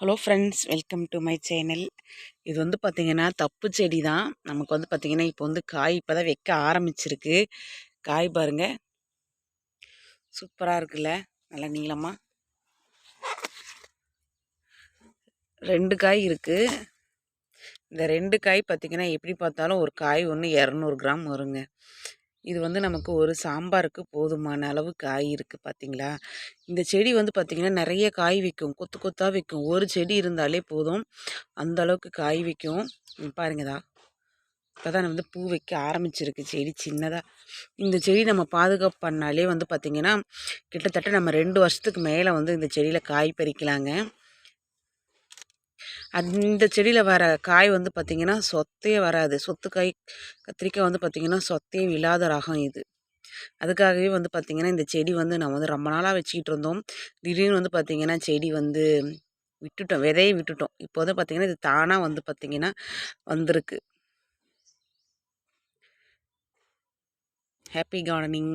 Hello friends welcome to my channel. இது வந்து பார்த்திங்கன்னா தப்பு செடி தான். நமக்கு வந்து பார்த்திங்கன்னா இப்போ வந்து காய் இப்போ தான் வைக்க ஆரம்பிச்சிருக்கு. காய் பாருங்கள் சூப்பராக இருக்குல்ல? நல்லா நீளமாக ரெண்டு காய் இருக்குது இந்த ரெண்டு காய் பார்த்திங்கன்னா எப்படி பார்த்தாலும் ஒரு காய் ஒன்று இரநூறு கிராம் வருங்க. இது வந்து நமக்கு ஒரு சாம்பாருக்கு போதுமான அளவு காய் இருக்குது பார்த்தீங்களா? இந்த செடி வந்து பார்த்திங்கன்னா நிறைய காய் வைக்கும். கொத்து கொத்தாக வைக்கும். ஒரு செடி இருந்தாலே போதும். அந்த அளவுக்கு காய் வைக்கும். பாருங்கதா இப்போ தான் வந்து பூ வைக்க ஆரம்பிச்சிருக்கு செடி சின்னதாக இந்த செடி நம்ம பாதுகாப்பு பண்ணாலே வந்து பார்த்திங்கன்னா கிட்டத்தட்ட நம்ம ரெண்டு வருஷத்துக்கு மேலே வந்து இந்த செடியில் காய் பறிக்கலாங்க. அந்த செடியில் வர காய் வந்து பார்த்திங்கன்னா சொத்தையே வராது. சொத்து காய் கத்திரிக்காய் வந்து பார்த்திங்கன்னா சொத்தையே இல்லாத ரகம் இது. அதுக்காகவே வந்து பார்த்திங்கன்னா இந்த செடி வந்து நம்ம வந்து ரொம்ப நாளாக வச்சுக்கிட்டு இருந்தோம். திடீர்னு வந்து பார்த்திங்கன்னா செடி வந்து விட்டுட்டோம் விதையை விட்டுட்டோம். இப்போ வந்து பார்த்திங்கன்னா இது தானாக வந்து பார்த்திங்கன்னா வந்திருக்கு. Happy gardening